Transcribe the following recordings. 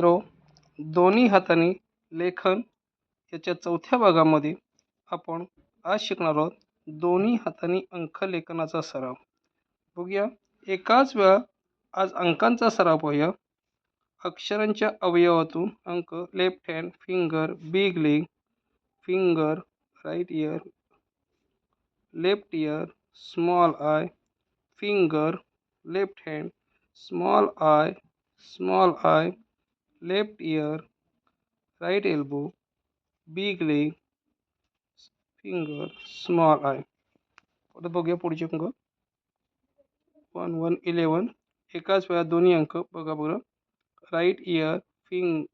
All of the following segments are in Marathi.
मित्रो दोन्ही हाताने लेखन याच्या चौथ्या भागामध्ये आपण आज शिकणार आहोत दोन्ही हाताने अंक लेखनाचा सराव. बघूया एकाच वेळा आज अंकांचा सराव पाहूया. अक्षरांच्या अवयवातून अंक left hand finger big leg finger right ear left ear small eye finger left hand small eye small eye left ear right elbow big leg finger small eye आता बघूया पुढचे अंक? वन वन इलेवन एकाच वेळा दोन्ही अंक बघा बरं. Right ear finger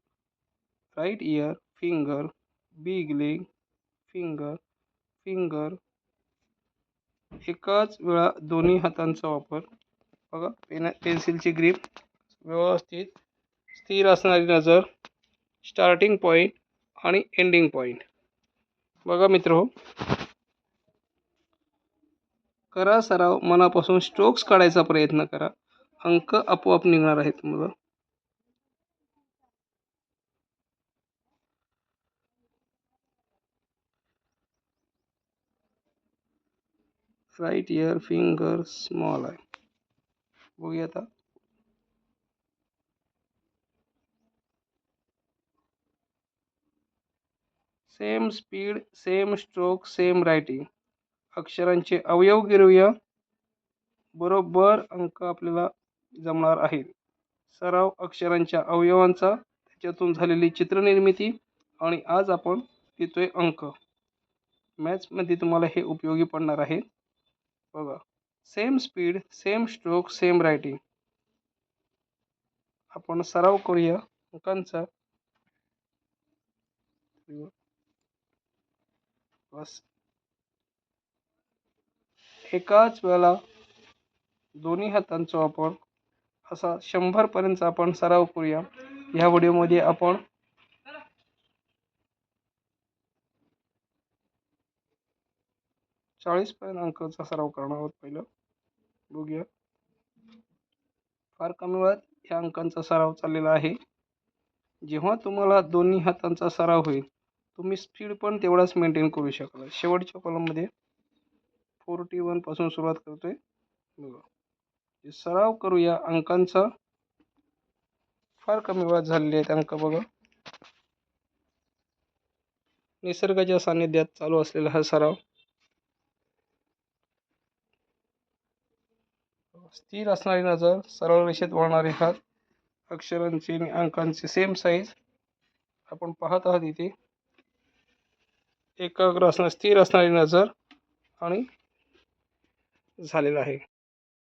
right ear finger big leg finger finger एकाच वेळा दोन्ही हातांचा वापर. बघा, पेन पेन्सिलची ग्रीप व्यवस्थित स्थिर असणारी नजर स्टार्टिंग पॉईंट आणि एंडिंग पॉईंट बघा मित्र हो. करा सराव मनापासून स्ट्रोक्स काढायचा प्रयत्न करा. अंक आपोआप निघणार आहेत मुलं राईट इयर फिंगर स्मॉल आहे बघूया आता. Same speed same stroke same writing अक्षरांचे अवयव गिरवूया बरोबर अंक आपल्याला जमणार आहेत. सराव अक्षरांच्या अवयवांचा त्याच्यातून झालेली चित्रनिर्मिती आणि आज आपण लिहितोय अंक. मॅथ्समध्ये तुम्हाला हे उपयोगी पडणार आहे. बघा. Same speed same stroke same writing आपण सराव करूया अंकांचा. बस. एकाच वेळेला दोन्ही हातांचा वापर असा शंभरपर्यंत आपण सराव करूया. ह्या व्हिडिओमध्ये आपण चाळीसपर्यंत अंकाचा सराव करणार आहोत पहिलं. बघूया. फार कमी वेळात ह्या अंकांचा सराव चाललेला आहे. जेव्हा तुम्हाला दोन्ही हातांचा सराव होईल तुम्ही स्पीड पण तेवढाच मेंटेन करू शकाल. शेवटच्या कॉलममध्ये फोर्टी वनपासून सुरुवात करतोय. बघा. सराव करूया. अंकांचा फार कमी वेळात झालेले आहेत अंक बघा. निसर्गाच्या सान्निध्यात चालू असलेला हा सराव. स्थिर असणारी नजर सरळ रेषेत वाहणारे हात अक्षरांची आणि अंकांची सेम साईज आपण पाहत आहात इथे. एकाग्र असणं स्थिर असणारी नजर आणि झालेलं आहे.